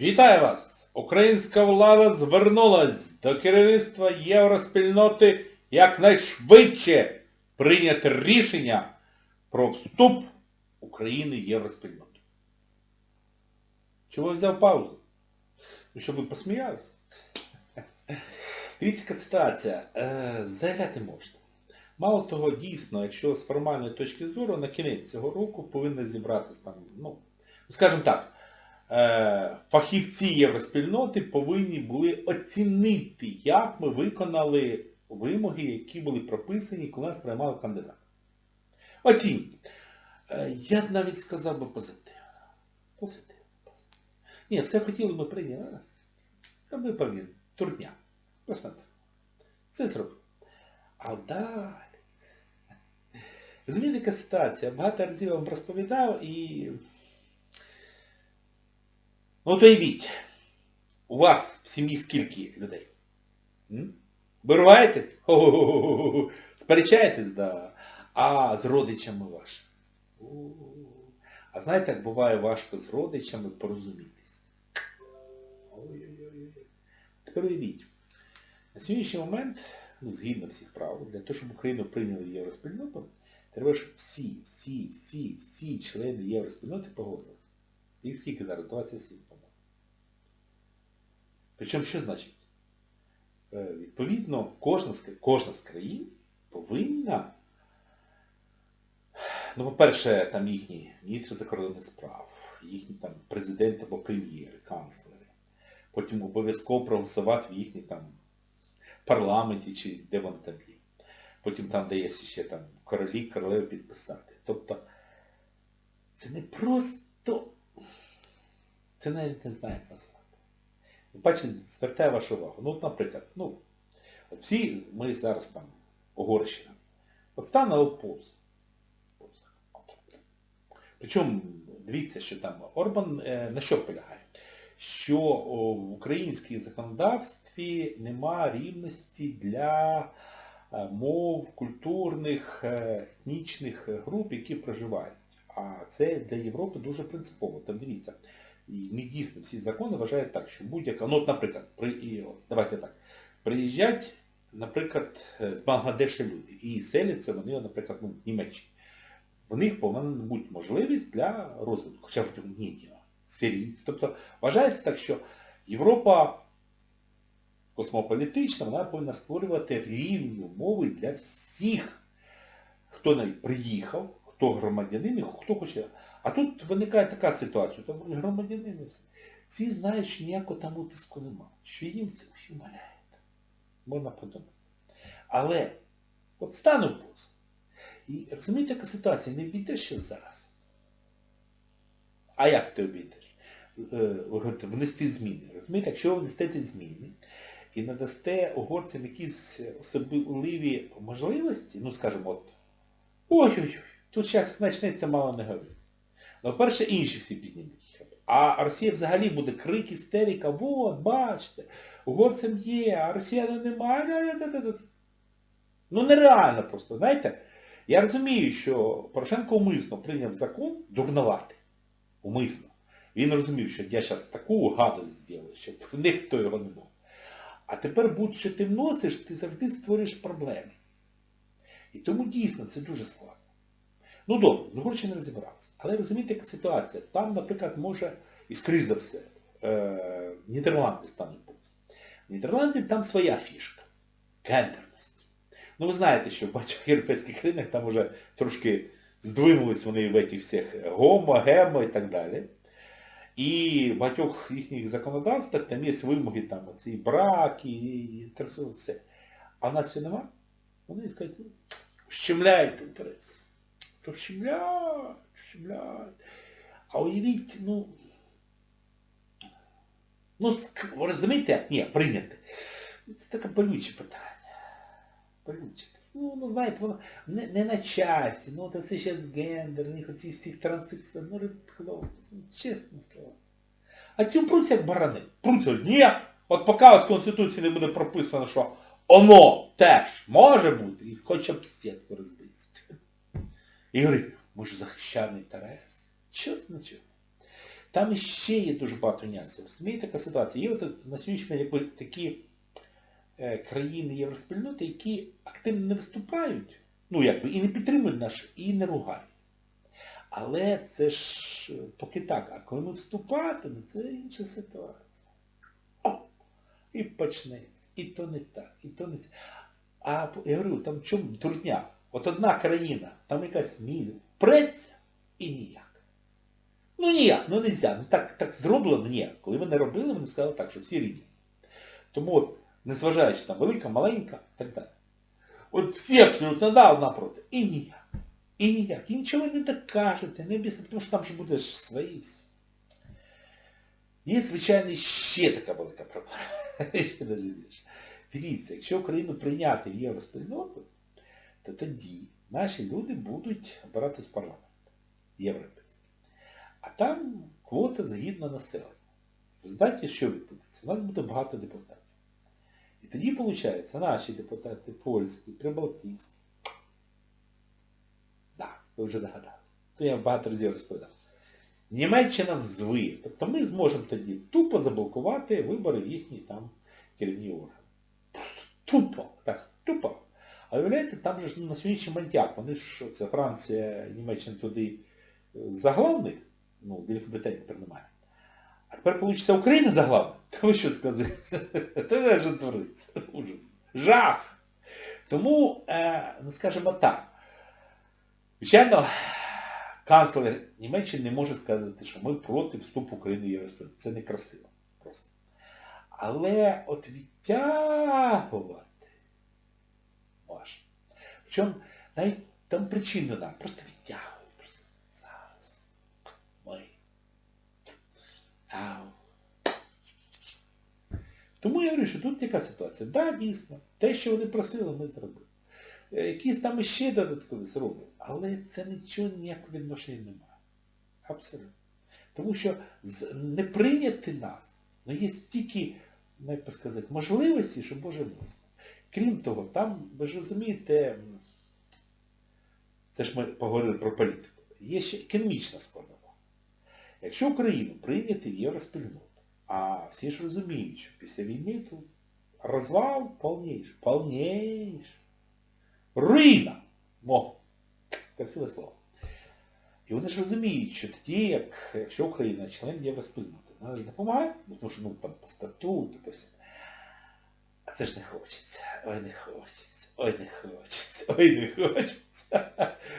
Вітаю вас! Українська влада звернулась до керівництва євроспільноти якнайшвидше прийняти рішення про вступ України в євроспільноту. Чого я взяв паузу? Ну, щоб ви посміялися. Дивіться, яка ситуація. Е, заявляти можна. Мало того, дійсно, якщо з формальної точки зору, на кінець цього року повинні зібратися там, ну, скажімо так, фахівці євроспільноти повинні були оцінити, як ми виконали вимоги, які були прописані, коли нас приймали кандидата. Оцініть. Е, Я б навіть сказав би позитивно. Позитивно. позитивно. Ні, все хотіли ми прийняти. Та ми повинні. Турня. Посмотри. Це зробив. А далі. Розумієте, ситуація? Багато разів вам розповідав і... Ну от уявіть, у вас в сім'ї скільки людей? М? Сперечаєтесь? Да. А з родичами вашими? А знаєте, як буває важко з родичами порозумітись? Тепер уявіть. На сьогоднішній момент, ну, згідно всіх правил, для того, щоб Україну прийняли євроспільноту, треба, щоб всі, всі, всі, всі члени євроспільноти погодилися. Їх скільки зараз? 27, по-моєму. Причому що значить? Е, Відповідно, кожна кожна з країн повинна, ну, по-перше, там їхні міністри закордонних справ, їхні там президенти або прем'єри, канцлери, потім обов'язково проголосувати в їхній там парламенті чи де вони там є. Потім там дається ще там королі, королеви підписати. Тобто це не просто... Це навіть не знаю назвати. Бачите, звертаю вашу увагу. Ну, от, наприклад, ну, всі ми зараз там Угорщина. От стане опоз. Причому, дивіться, що там Орбан е, на що полягає? Що в українській законодавстві нема рівності для е, мов, культурних, е, етнічних груп, які проживають. А це для Європи дуже принципово. Там дивіться, і ми дійсно всі закони вважають так, що будь-яка, ну от, наприклад, при, давайте так, приїжджають, наприклад, з Бангладеша люди і селяться вони, наприклад, ну, в Німеччині. В них повинна бути можливість для розвитку, хоча б ні, сирійці. Тобто вважається так, що Європа космополітична, вона повинна створювати рівні умови для всіх, хто навіть приїхав, хто громадянин, і хто хоче. А тут виникає така ситуація, там громадянини всі. Всі знають, що ніякого там утиску немає, що їм це вмаляє. Можна подумати. Але от стану пост. І розумієте, яка ситуація? Не обійдеш що зараз. А як ти обійдеш? Е, Внести зміни. Розумієте, якщо ви внесете зміни і надасте угорцям якісь особливі можливості, ну скажімо, от, ой-ой-ой, тут зараз почнеться мало не говорити. Ну, перше, інші всі піднімуть. А Росія взагалі буде крик, істерика, от, бачите, угорцям є, а росіянам немає. Ну нереально просто, знаєте? Я розумію, що Порошенко умисно прийняв закон дурнувати. Умисно. Він розумів, що я зараз таку гадость зроблю, щоб ніхто його не був. А тепер будь-що ти вносиш, ти завжди створюєш проблеми. І тому дійсно це дуже складно. Ну добре, з Угорщини розібралися. Але розумієте, яка ситуація? Там, наприклад, може, і скрізь за все, е, Нідерланди стануть поза. Нідерланди там своя фішка. Гендерність. Ну ви знаєте, що в багатьох європейських країнах там вже трошки здвинулись вони в цих всіх гомо, гемо і так далі. І в багатьох їхніх законодавствах там є вимоги, там оці браки, і все. А в нас все нема? Вони скажуть, ну, щемляють інтерес. То щемляють, щемляють. А уявіть, ну, ну, розумієте? Ні, прийняти. Це таке болюче питання. Болюче. Ну, ну знаєте, воно не, не на часі. Ну, це ще з гендерних, оці всіх трансексів, ну, хлопці, ну, чесне слово. А ці пруться як барани. Пруться, ні, от поки у Конституції не буде прописано, що оно теж може бути, і хоча б стінку розбити. І говорить, ми ж захищаємо інтерес. Що значить? там іще є дуже багато нюансів. Розумієте, така ситуація. Є от на сьогоднішній якби такі е, країни євроспільноти, які активно не виступають, ну якби, і не підтримують наш, і не ругають. Але це ж е, поки так, а коли ми вступатимемо, це інша ситуація. О! І почнеться. І то не так, і то не так. А я говорю, там чому дурня? От одна країна, там якась міра, преться і ніяк. Ну ніяк, ну не можна. Ну так, так зроблено ніяк. Коли вони робили, вони сказали так, що всі рівні. Тому от, незважаючи там велика, маленька, так далі. От всі абсолютно да, одна проти. І ніяк. І ніяк. І нічого не докажете, не об'ясните, тому що там же буде свої всі. Є, звичайно, ще така велика проблема. Ще даже більше. Дивіться, якщо Україну прийняти в євроспільноту, то тоді наші люди будуть обиратись в парламент європейський. А там квота згідно населення. Ви знаєте, що відбудеться? У нас буде багато депутатів. І тоді, виходить, наші депутати польські, прибалтійські. Так, ви вже догадали. То я багато разів розповідав. Німеччина взвиє. Тобто ми зможемо тоді тупо заблокувати вибори в там керівні органи. Тупо. Так, тупо. А уявляєте, там же ж ну, на сьогоднішній мантяк, вони ж, це Франція, Німеччина туди е, заглавних, ну, Великобританії тепер немає. А тепер вийде Україна заглавна. Та ви що сказали? Це вже твориться. Ужас. Жах! Тому, е, ну скажімо так, звичайно, канцлер Німеччини не може сказати, що ми проти вступу України в Євроспільноту. Це некрасиво просто. Але от відтягувати. Причому навіть там причини нам просто відтягують. Просто зараз. Ми. Ау. Тому я говорю, що тут яка ситуація? Так, да, дійсно, те, що вони просили, ми зробили. Е, Якісь там іще додаткові зроблені, але це нічого ніякого відношення немає. Абсолютно. Тому що не прийняти нас, ну є стільки, як би сказати, можливості, що Боже милости. Крім того, там, ви ж розумієте, це ж ми поговорили про політику, є ще економічна складова. Якщо Україну прийняти в євроспільноту, а всі ж розуміють, що після війни тут розвал повніший, повніший. Руїна! Мо, красиве слово. І вони ж розуміють, що тоді, як, якщо Україна член євроспільноти, вона ж допомагає, тому що ну, там по статуту, по всьому. А це ж не хочеться. Ой, не хочеться. Ой, не хочеться. Ой, не хочеться.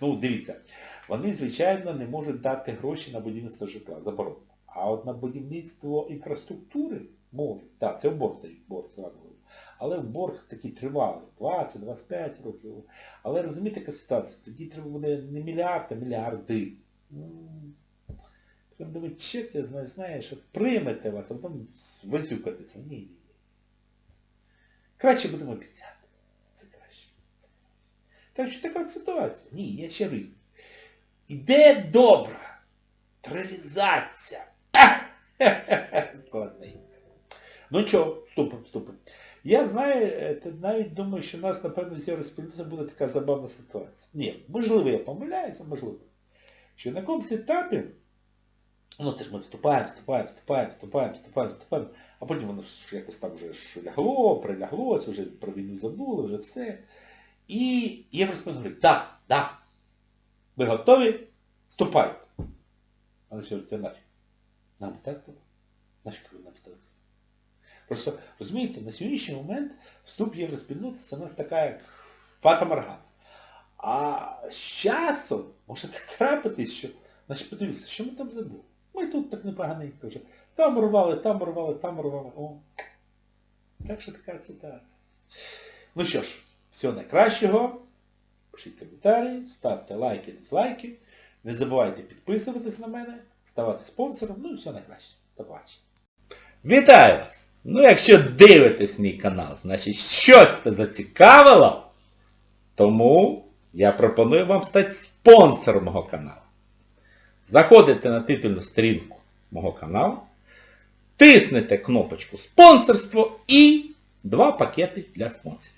Ну, дивіться, вони, звичайно, не можуть дати гроші на будівництво житла, заборонено. А от на будівництво інфраструктури можуть. Так, це в борг дають, борг зразу говорю. Але в борг такий тривалий, 20-25 років. Але розумієте, яка ситуація? Тоді треба буде не мільярд, а мільярди. Потім думають, чек я знаєш, от приймете вас, а потім возюкатися. Ні, ні, ні. Краще будемо обіцяти. Це краще. Це краще. Так що така от ситуація. Ні, я ще рив. Іде добра. Реалізація. Складненько. Ну нічого, вступимо, вступимо. Я знаю, навіть думаю, що у нас, напевно, з Євроспільнотою буде така забавна ситуація. Ні, можливо, я помиляюся, можливо. Що на якомусь етапі, ну це ж ми вступаємо, вступаємо, вступаємо, вступаємо, вступаємо, вступаємо, а потім воно ж якось там вже лягло, прилягло, це вже про війну забули, вже все. І Євроспільнота говорить, так, так, ви готові? Вступайте. А на сьогодні нафіг. Нам і так треба. Нафіг ви нам сталися. Просто, розумієте, на сьогоднішній момент вступ в євроспільноту це у нас така як фата Моргана. А з часом може так трапитись, що, значить, подивіться, що ми там забули? Ми тут так непоганенько вже. Там урвали, там урвали, там урвали. О. Так що така ситуація. Ну що ж, всього найкращого. Пишіть коментарі, ставте лайки, дизлайки. Не забувайте підписуватись на мене, ставати спонсором, ну і все найкраще. До побачення. Вітаю вас! Ну якщо дивитесь мій канал, значить щось це зацікавило, тому я пропоную вам стати спонсором мого каналу. Заходите на титульну сторінку мого каналу, тиснете кнопочку спонсорство і два пакети для спонсорів.